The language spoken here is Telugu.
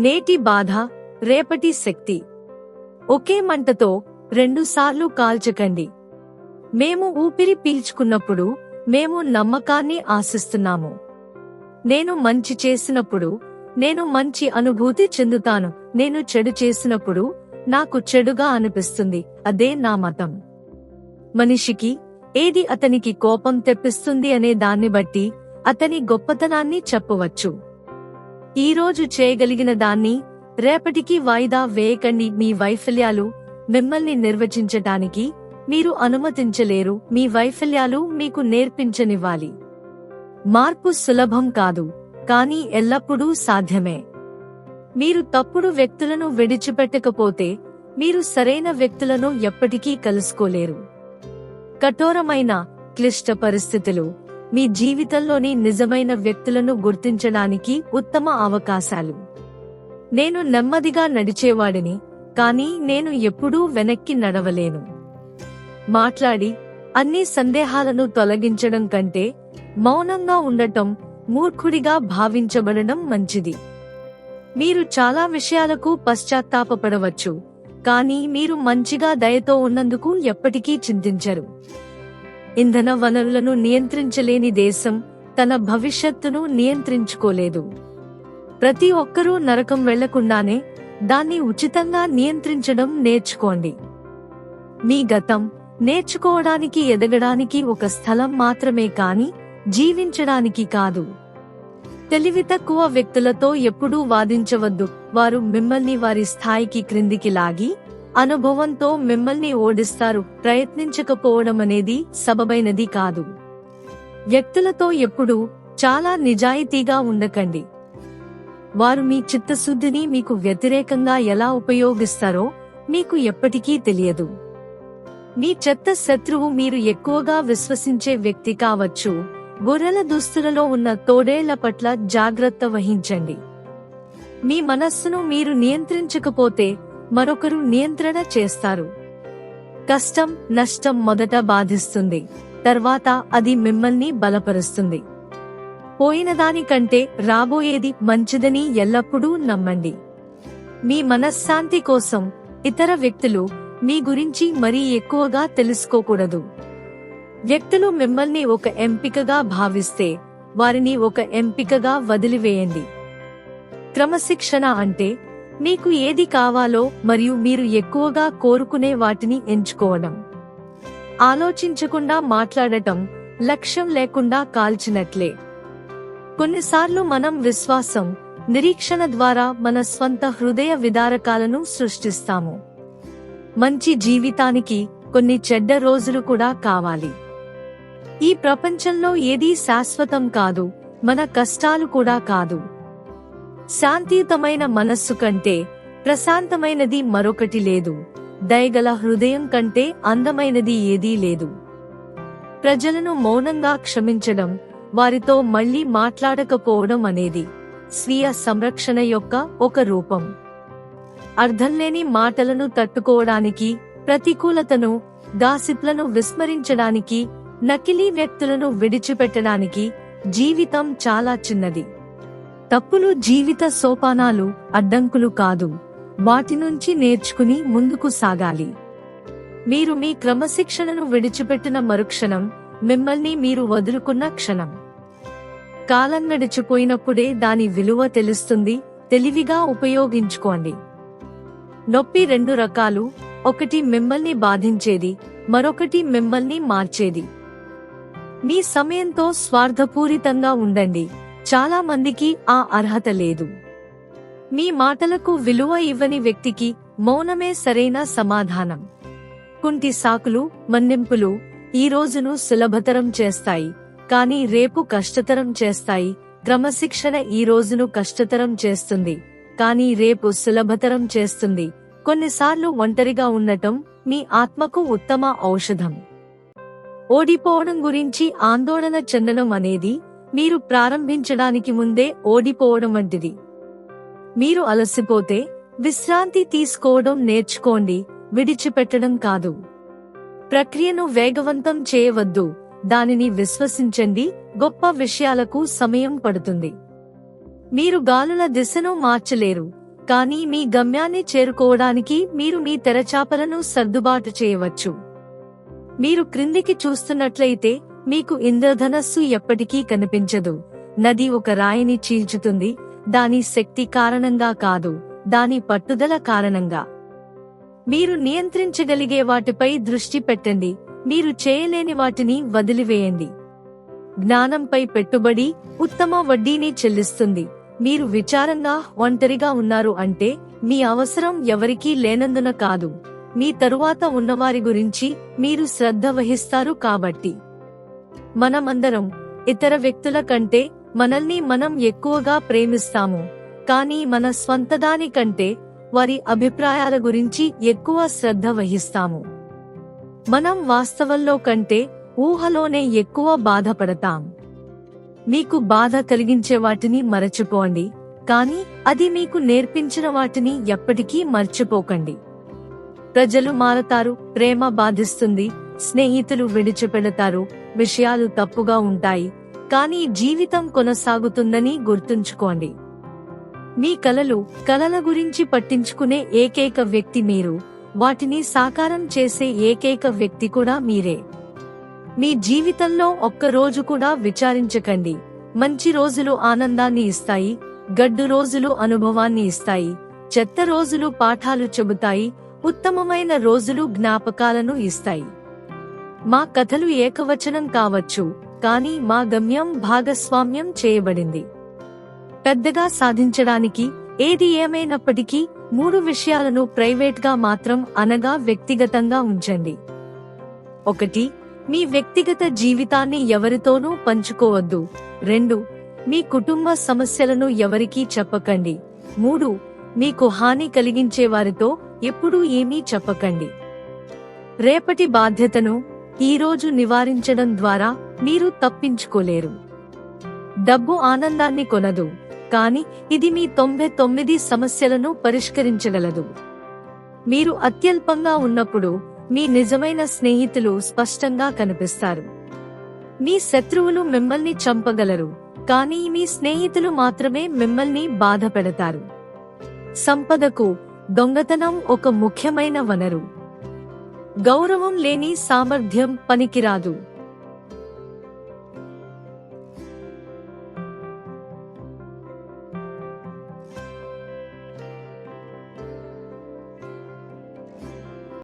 నేటి బాధ రేపటి శక్తి. ఒకే మంటతో రెండుసార్లు కాల్చకండి. మేము ఊపిరి పీల్చుకున్నప్పుడు మేము నమ్మకాన్ని ఆశిస్తున్నాము. నేను మంచి చేసినప్పుడు నేను మంచి అనుభూతి చెందుతాను. నేను చెడు చేసినప్పుడు నాకు చెడుగా అనిపిస్తుంది. అదే నా మతం. మనిషికి ఏది అతనికి కోపం తెప్పిస్తుంది అనే దాన్ని బట్టి అతని గొప్పతనాన్ని చెప్పవచ్చు. ఈరోజు చేయగలిగిన దాన్ని రేపటికి వాయిదా వేయకండి మీ వైఫల్యాలు మిమ్మల్ని నిర్వచించటానికి మీరు అనుమతించలేరు. మీ వైఫల్యాలు మీకు నేర్పించనివ్వాలి. మార్పు సులభం కాదు కానీ ఎల్లప్పుడూ సాధ్యమే. మీరు తప్పుడు వ్యక్తులను విడిచిపెట్టకపోతే మీరు సరైన వ్యక్తులను ఎప్పటికీ కలుసుకోలేరు. కఠోరమైన క్లిష్ట పరిస్థితులు మీ జీవితంలోని నిజమైన వ్యక్తులను గుర్తించడానికి ఉత్తమ అవకాశాలు. నేను నెమ్మదిగా నడిచేవాడిని కానీ నేను ఎప్పుడూ వెనక్కి నడవలేను. మాట్లాడి అన్ని సందేహాలను తొలగించడం కంటే మౌనంగా ఉండటం మూర్ఖుడిగా భావించబడడం మంచిది. మీరు చాలా విషయాలకు పశ్చాత్తాపపడవచ్చు కానీ మీరు మంచిగా దయతో ఉన్నందుకు ఎప్పటికీ చింతించరు. ఇంధన వనరులను నియంత్రించలేని దేశం తన భవిష్యత్తును నియంత్రించుకోలేదు. ప్రతి ఒక్కరూ నరకం వెళ్ళకుండానే దాన్ని ఉచితంగా నియంత్రించడం నేర్చుకోండి. మీ గతం నేర్చుకోవడానికి ఎదగడానికి ఒక స్థలం మాత్రమే కాని జీవించడానికి కాదు. తెలివి తక్కువ వ్యక్తులతో ఎప్పుడూ వాదించవద్దు. వారు మిమ్మల్ని వారి స్థాయికి క్రిందికి లాగి అనుభవంతో మిమ్మల్ని ఓడిస్తారు. ప్రయత్నించకపోవడం అనేది సబబైనది కాదు. వ్యక్తులతో ఎప్పుడూ చాలా నిజాయితీగా ఉండకండి. వారు మీ చిత్తశుద్ధిని మీకు వ్యతిరేకంగా ఎలా ఉపయోగిస్తారో మీకు ఎప్పటికీ తెలియదు. మీ చెత్త శత్రువు మీరు ఎక్కువగా విశ్వసించే వ్యక్తి కావచ్చు. గొర్రెల దుస్తులలో ఉన్న తోడేళ్ళ పట్ల జాగ్రత్త వహించండి. మీ మనస్సును మీరు నియంత్రించకపోతే మరొకరు నియంత్రణ చేస్తారు. కష్టం నష్టం మొదట బాధిస్తుంది. తర్వాత అది మిమ్మల్ని బలపరుస్తుంది. పోయిన దానికంటే రాబోయేది మంచిదని ఎల్లప్పుడూ నమ్మండి. మీ మనశ్శాంతి కోసం ఇతర వ్యక్తులు మీ గురించి మరీ ఎక్కువగా తెలుసుకోకూడదు. వ్యక్తులు మిమ్మల్ని ఒక ఎంపికగా భావిస్తే వారిని ఒక ఎంపికగా వదిలివేయండి. క్రమశిక్షణ అంటే మీకు ఏది కావాలో మరియు మీరు ఎక్కువగా కోరుకునే వాటిని ఎంచుకోవడం. ఆలోచించకుండా మాట్లాడటం లక్ష్యం లేకుండా కాల్చినట్లే. కొన్నిసార్లు మనం విశ్వాసం నిరీక్షణ ద్వారా మన స్వంత హృదయ విదారకాలను సృష్టిస్తాము. మంచి జీవితానికి కొన్ని చెడ్డ రోజులు కూడా కావాలి. ఈ ప్రపంచంలో ఏదీ శాశ్వతం కాదు మన కష్టాలు కూడా కాదు. శాంతియుతమైన మనస్సు కంటే ప్రశాంతమైనది మరొకటి లేదు. దయగల హృదయం కంటే అందమైనది ఏదీ లేదు. ప్రజలను మౌనంగా క్షమించడం వారితో మళ్ళీ మాట్లాడకపోవడం అనేది స్వీయ సంరక్షణ యొక్క ఒక రూపం. అర్థంలేని మాటలను తట్టుకోవడానికి ప్రతికూలతను దాసిప్లను విస్మరించడానికి నకిలీ వ్యక్తులను విడిచిపెట్టడానికి జీవితం చాలా చిన్నది. తప్పులు జీవిత సోపానాలు అడ్డంకులు కాదు. వాటి నుంచి నేర్చుకుని ముందుకు సాగాలి. మీరు మీ క్రమశిక్షణను విడిచిపెట్టిన మరుక్షణం మిమ్మల్ని మీరు వదులుకున్న క్షణం. కాలం నడిచిపోయినప్పుడే దాని విలువ తెలుస్తుంది తెలివిగా ఉపయోగించుకోండి. నొప్పి రెండు రకాలు ఒకటి మిమ్మల్ని బాధించేది మరొకటి మిమ్మల్ని మార్చేది. మీ సమయంతో స్వార్థపూరితంగా ఉండండి. చాలా మందికి ఆ అర్హత లేదు. మీ మాటలకు విలువ ఇవ్వని వ్యక్తికి మౌనమే సరైన సమాధానం. కుంటి సాకులు మన్నింపులు ఈ రోజును సులభతరం చేస్తాయి. కానీ రేపు కష్టతరం చేస్తాయి. క్రమశిక్షణ ఈ రోజును కష్టతరం చేస్తుంది. కానీ రేపు సులభతరం చేస్తుంది. కొన్నిసార్లు ఒంటరిగా ఉండటం మీ ఆత్మకు ఉత్తమ ఔషధం. ఓడిపోవడం గురించి ఆందోళన చెందడం అనేది మీరు ప్రారంభించడానికి ముందే ఓడిపోవడం వంటిది. మీరు అలసిపోతే విశ్రాంతి తీసుకోవడం నేర్చుకోండి విడిచిపెట్టడం కాదు. ప్రక్రియను వేగవంతం చేయవద్దు దానిని విశ్వసించండి గొప్ప విషయాలకు సమయం పడుతుంది. మీరు గాలుల దిశను మార్చలేరు కానీ మీ గమ్యాన్ని చేరుకోవడానికి మీరు మీ తెరచాపలను సర్దుబాటు చేయవచ్చు. మీరు క్రిందికి చూస్తున్నట్లయితే మీకు ఇంద్రధనస్సు ఎప్పటికీ కనిపించదు. నది ఒక రాయిని చీల్చుతుంది. దాని శక్తి కారణంగా కాదు. దాని పట్టుదల కారణంగా. మీరు నియంత్రించగలిగే వాటిపై దృష్టి పెట్టండి. మీరు చేయలేని వాటిని వదిలివేయండి. జ్ఞానంపై పెట్టుబడి ఉత్తమ వడ్డీని చెల్లిస్తుంది. మీరు విచారంగా ఒంటరిగా ఉన్నారు అంటే మీ అవసరం ఎవరికీ లేనందున కాదు. మీ తరువాత ఉన్నవారి గురించి మీరు శ్రద్ధ వహిస్తారు కాబట్టి. మనమందరం ఇతర వ్యక్తుల కంటే మనల్ని మనం ఎక్కువగా ప్రేమిస్తాము. కానీ మన స్వంతదాని కంటే వారి అభిప్రాయాల గురించి ఎక్కువ శ్రద్ధ వహిస్తాము. మనం వాస్తవంలో కంటే ఊహలోనే ఎక్కువ బాధపడతాం. మీకు బాధ కలిగించే వాటిని మరచిపోండి. కానీ అది మీకు నేర్పించిన వాటిని ఎప్పటికీ మర్చిపోకండి. ప్రజలు మారతారు ప్రేమ బాధిస్తుంది స్నేహితులు విడిచిపెడతారు విషయాలు తప్పుగా ఉంటాయి కానీ జీవితం కొనసాగుతుందని గుర్తుంచుకోండి. మీ కలలు కలల గురించి పట్టించుకునే ఏకైక వ్యక్తి మీరు వాటిని సాకారం చేసే ఏకైక వ్యక్తి కూడా మీరే. మీ జీవితంలో ఒక్క రోజు కూడా విచారించకండి మంచి రోజులు ఆనందాన్ని ఇస్తాయి గడ్డు రోజులు అనుభవాన్ని ఇస్తాయి చెత్త రోజులు పాఠాలు చెబుతాయి ఉత్తమమైన రోజులు జ్ఞాపకాలను ఇస్తాయి. మా కథలు ఏకవచనం కావచ్చు కానీ మా గమ్యం భాగస్వామ్యం చేయబడింది. పెద్దగా సాధించడానికి ఏది ఏమైనప్పటికీ మూడు విషయాలను ప్రైవేట్గా మాత్రం అనగా వ్యక్తిగతంగా ఉంచండి. ఒకటి మీ వ్యక్తిగత జీవితాన్ని ఎవరితోనూ పంచుకోవద్దు. రెండు మీ కుటుంబ సమస్యలను ఎవరికీ చెప్పకండి. మూడు మీకు హాని కలిగించే వారితో ఎప్పుడూ ఏమీ చెప్పకండి. రేపటి బాధ్యతను ఈరోజు నివారించడం ద్వారా మీరు తప్పించుకోలేరు. డబ్బు ఆనందాన్ని కొనదు కానీ ఇది మీ తొంభై తొమ్మిది సమస్యలను పరిష్కరించగలదు. మీరు అత్యల్పంగా ఉన్నప్పుడు మీ నిజమైన స్నేహితులు స్పష్టంగా కనిపిస్తారు. మీ శత్రువులు మిమ్మల్ని చంపగలరు కానీ మీ స్నేహితులు మాత్రమే మిమ్మల్ని బాధ పెడతారు. సంపదకు దొంగతనం ఒక ముఖ్యమైన వనరు. గౌరవం లేని సామర్థ్యం పనికిరాదు.